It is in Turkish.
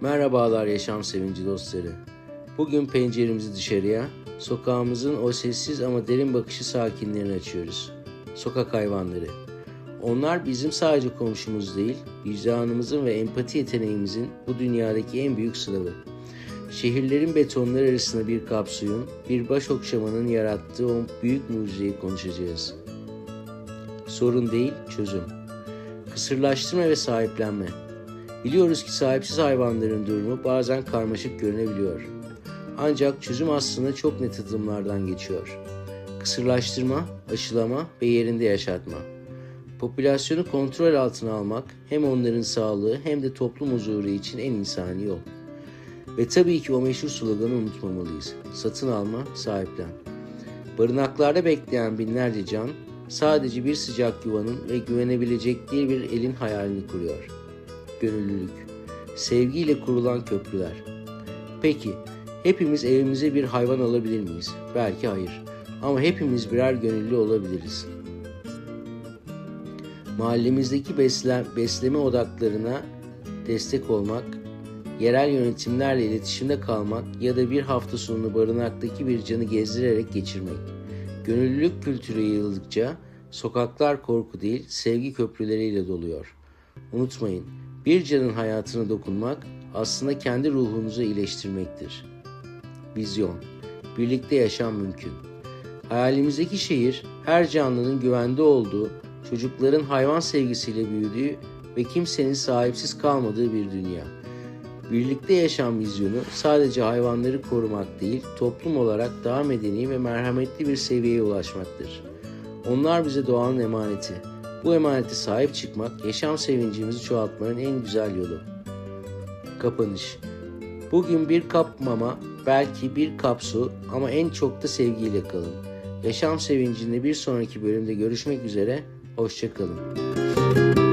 Merhabalar yaşam sevinci dostları. Bugün penceremizi dışarıya, sokağımızın o sessiz ama derin bakışı sakinlerini açıyoruz. Sokak hayvanları. Onlar bizim sadece komşumuz değil, vicdanımızın ve empati yeteneğimizin bu dünyadaki en büyük sınavı. Şehirlerin betonları arasında bir kap suyun, bir baş okşamanın yarattığı o büyük mucizeyi konuşacağız. Sorun değil, çözüm. Kısırlaştırma ve sahiplenme. Biliyoruz ki sahipsiz hayvanların durumu bazen karmaşık görünebiliyor. Ancak çözüm aslında çok net adımlardan geçiyor. Kısırlaştırma, aşılama ve yerinde yaşatma. Popülasyonu kontrol altına almak hem onların sağlığı hem de toplum huzuru için en insani yol. Ve tabii ki o meşhur sloganı unutmamalıyız. Satın alma, sahiplen. Barınaklarda bekleyen binlerce can sadece bir sıcak yuvanın ve güvenebilecekleri bir elin hayalini kuruyor. Gönüllülük. Sevgiyle kurulan köprüler. Peki, hepimiz evimize bir hayvan alabilir miyiz? Belki hayır. Ama hepimiz birer gönüllü olabiliriz. Mahallemizdeki besle, besleme odaklarına destek olmak, yerel yönetimlerle iletişimde kalmak ya da bir hafta sonunu barınaktaki bir canı gezdirerek geçirmek. Gönüllülük kültürü yayıldıkça sokaklar korku değil, sevgi köprüleriyle doluyor. Unutmayın, bir canın hayatına dokunmak aslında kendi ruhunuzu iyileştirmektir. Vizyon. Birlikte yaşam mümkün. Hayalimizdeki şehir her canlının güvende olduğu, çocukların hayvan sevgisiyle büyüdüğü ve kimsenin sahipsiz kalmadığı bir dünya. Birlikte yaşam vizyonu sadece hayvanları korumak değil, toplum olarak daha medeni ve merhametli bir seviyeye ulaşmaktır. Onlar bize doğanın emaneti. Bu emanete sahip çıkmak, yaşam sevincimizi çoğaltmanın en güzel yolu. Kapanış. Bugün bir kap mama, belki bir kap su ama en çok da sevgiyle kalın. Yaşam sevincinde bir sonraki bölümde görüşmek üzere, hoşçakalın.